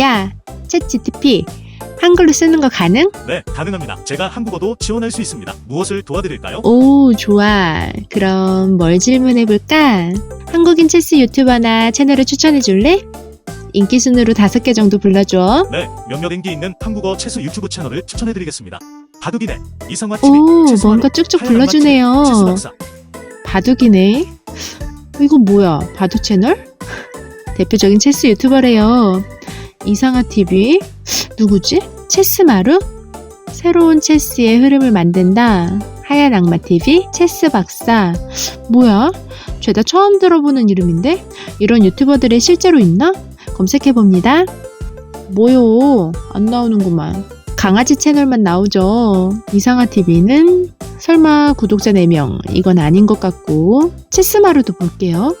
야, 챗 GTP. 한글로 쓰는 거 가능? 네, 가능합니다. 제가 한국어도 지원할 수 있습니다. 무엇을 도와드릴까요? 오, 좋아. 그럼 뭘 질문해볼까? 한국인 체스 유튜버나 채널을 추천해줄래? 인기 순으로 다섯 개 정도 불러줘. 네, 몇몇 인기 있는 한국어 체스 유튜브 채널을 추천해드리겠습니다. 바둑이네, 이상화 TV, 오, 뭔가 쭉쭉 불러주네요. 박사. 바둑이네. 이거 뭐야? 바둑 채널? 대표적인 체스 유튜버래요. 이상하 TV. 누구지? 체스마루? 새로운 체스의 흐름을 만든다. 하얀 악마 TV, 체스 박사. 뭐야? 죄다 처음 들어보는 이름인데? 이런 유튜버들이 실제로 있나? 검색해 봅니다. 뭐요? 안 나오는구만. 강아지 채널만 나오죠. 이상하 TV는 설마 구독자 4명. 이건 아닌 것 같고. 체스마루도 볼게요.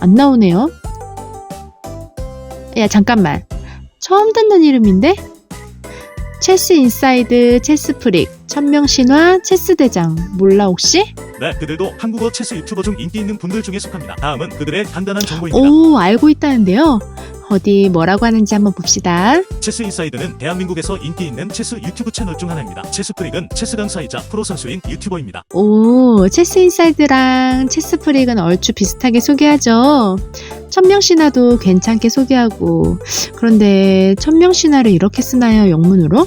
안 나오네요. 야, 잠깐만. 처음 듣는 이름인데? 체스 인사이드, 체스 프릭, 천명 신화, 체스 대장. 몰라, 혹시? 네, 그들도 한국어 체스 유튜버 중 인기 있는 분들 중에 속합니다. 다음은 그들의 간단한 정보입니다. 오, 알고 있다는데요. 어디 뭐라고 하는지 한번 봅시다. 체스 인사이드는 대한민국에서 인기 있는 체스 유튜브 채널 중 하나입니다. 체스 프릭은 체스 강사이자 프로 선수인 유튜버입니다. 오, 체스 인사이드랑 체스 프릭은 얼추 비슷하게 소개하죠. 천명 신화도 괜찮게 소개하고. 그런데 천명 신화를 이렇게 쓰나요, 영문으로?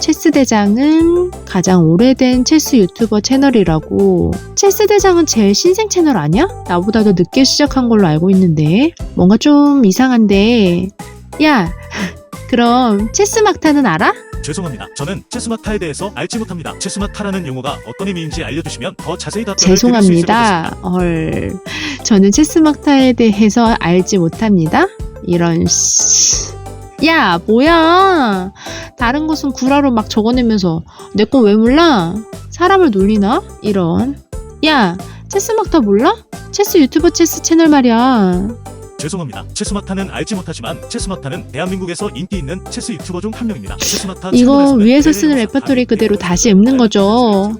체스 대장은 가장 오래된 체스 유튜버 채널이라고. 체스 대장은 제일 신생 채널 아니야? 나보다 더 늦게 시작한 걸로 알고 있는데. 뭔가 좀 이상한데. 야, 그럼 체스 막타는 알아? 죄송합니다. 저는 체스마타에 대해서 알지 못합니다. 체스마타라는 용어가 어떤 의미인지 알려주시면 더 자세히 답변을 드릴 수 있을 것 같습니다. 죄송합니다. 헐. 저는 체스막타에 대해서 알지 못합니다. 이런 씨. 야, 뭐야? 다른 것은 구라로 막 적어내면서 내 거 왜 몰라? 사람을 놀리나? 이런. 야, 체스막타 몰라? 체스 유튜버 체스 채널 말이야. 죄송합니다. 체스마타는 알지 못하지만 체스마타는 대한민국에서 인기 있는 체스 유튜버 중 한 명입니다. 체스마타 이거 위에서 쓰는 레퍼토리 그대로 다시 읊는 거죠.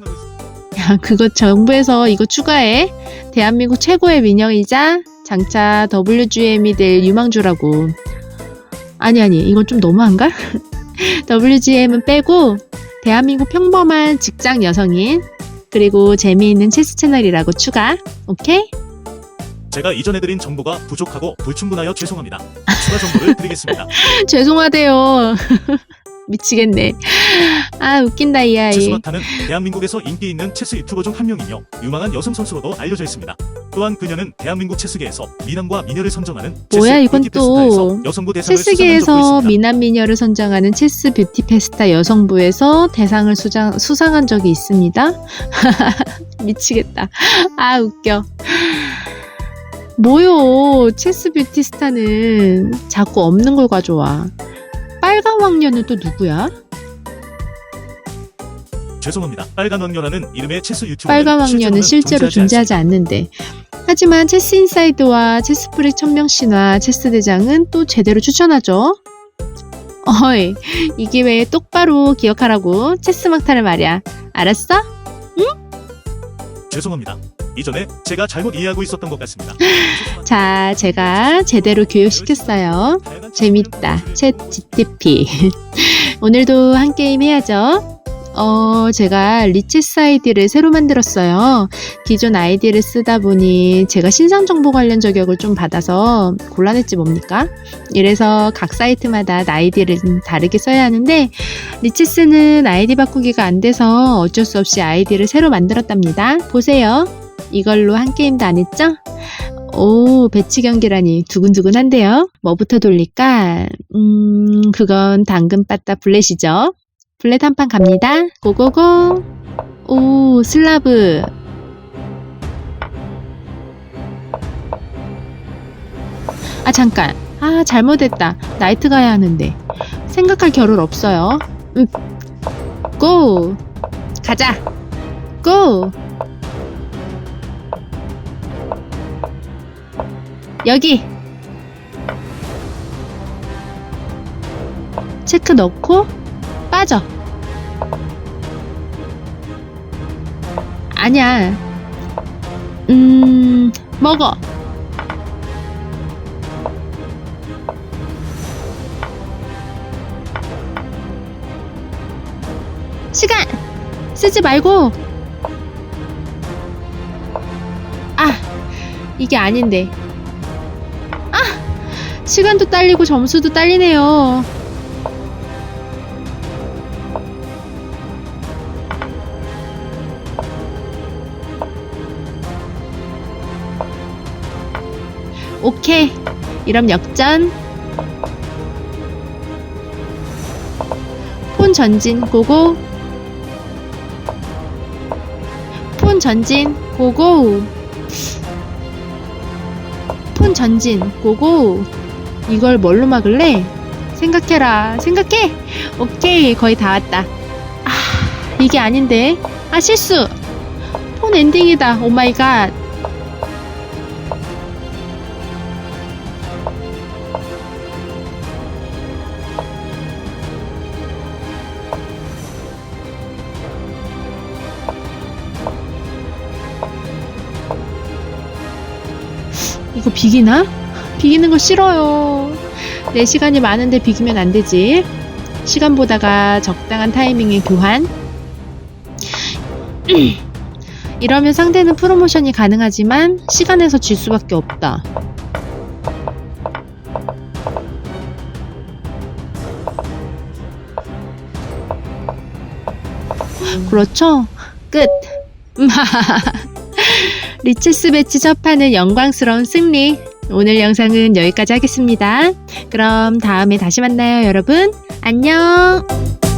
야, 그거 정부에서 이거 추가해. 대한민국 최고의 민영이자 장차 WGM이 될 유망주라고. 아니, 아니, 이건 좀 너무한가? WGM은 빼고, 대한민국 평범한 직장 여성인, 그리고 재미있는 체스 채널이라고 추가. 오케이? 제가 이전에 드린 정보가 부족하고 불충분하여 죄송합니다. 추가 정보를 드리겠습니다. 죄송하대요. 미치겠네. 아, 웃긴다, 이 아이. 체스마타는 대한민국에서 인기 있는 체스 유튜버 중 한 명이며 유망한 여성 선수로도 알려져 있습니다. 또한 그녀는 대한민국 체스계에서 미남과 미녀를 선정하는 뭐야, 체스 이건 뷰티 또 여성부 대상을 있습니다. 미남 미녀를 선정하는 체스 뷰티 페스타 여성부에서 대상을 수장, 수상한 적이 있습니다. 미치겠다. 아 웃겨. 뭐요? 체스 뷰티 스타는 자꾸 없는 걸 가져와. 빨간 왕녀는 또 누구야? 죄송합니다. 빨간 왕녀라는 이름의 체스 유튜버 빨간 왕녀는 실제로 존재하지 않는데. 하지만 체스 인사이드와 체스 프릭 천명 신화 체스 대장은 또 제대로 추천하죠. 어이, 이 기회에 똑바로 기억하라고 체스 막타를 말이야. 알았어? 죄송합니다. 이전에 제가 잘못 이해하고 있었던 것 같습니다. 자, 제가 제대로 교육시켰어요. 재밌다. 챗 GTP. 오늘도 한 게임 해야죠. 어, 제가 리체스 아이디를 새로 만들었어요. 기존 아이디를 쓰다 보니 제가 신상 정보 관련 저격을 좀 받아서 곤란했지 뭡니까? 이래서 각 사이트마다 아이디를 좀 다르게 써야 하는데 리체스는 아이디 바꾸기가 안 돼서 어쩔 수 없이 아이디를 새로 만들었답니다. 보세요. 이걸로 한 게임도 안 했죠? 오, 배치 경기라니 두근두근한데요. 뭐부터 돌릴까? 음, 그건 당근 빠따 블렛이죠. 블렛 한판 갑니다. 고고고. 오, 슬라브. 아, 잠깐. 아, 잘못했다. 나이트 가야 하는데. 생각할 겨를 없어요. 음, 고! 가자! 고! 여기! 체크 넣고 빠져. 아니야. 음, 먹어. 시간! 쓰지 말고! 아! 이게 아닌데. 아! 시간도 딸리고 점수도 딸리네요. 오케이. 이럼 역전. 폰 전진 고고. 폰 전진 고고. 폰 전진 고고. 이걸 뭘로 막을래? 생각해라. 생각해. 오케이. 거의 다 왔다. 아 이게 아닌데. 아 실수. 폰 엔딩이다. 오 마이 갓 이거 비기나? 비기는 거 싫어요. 내 시간이 많은데 비기면 안 되지. 시간 보다가 적당한 타이밍에 교환. 이러면 상대는 프로모션이 가능하지만 시간에서 질 수밖에 없다. 그렇죠? 끝. 리체스 배치 접하는 영광스러운 승리. 오늘 영상은 여기까지 하겠습니다. 그럼 다음에 다시 만나요, 여러분. 안녕!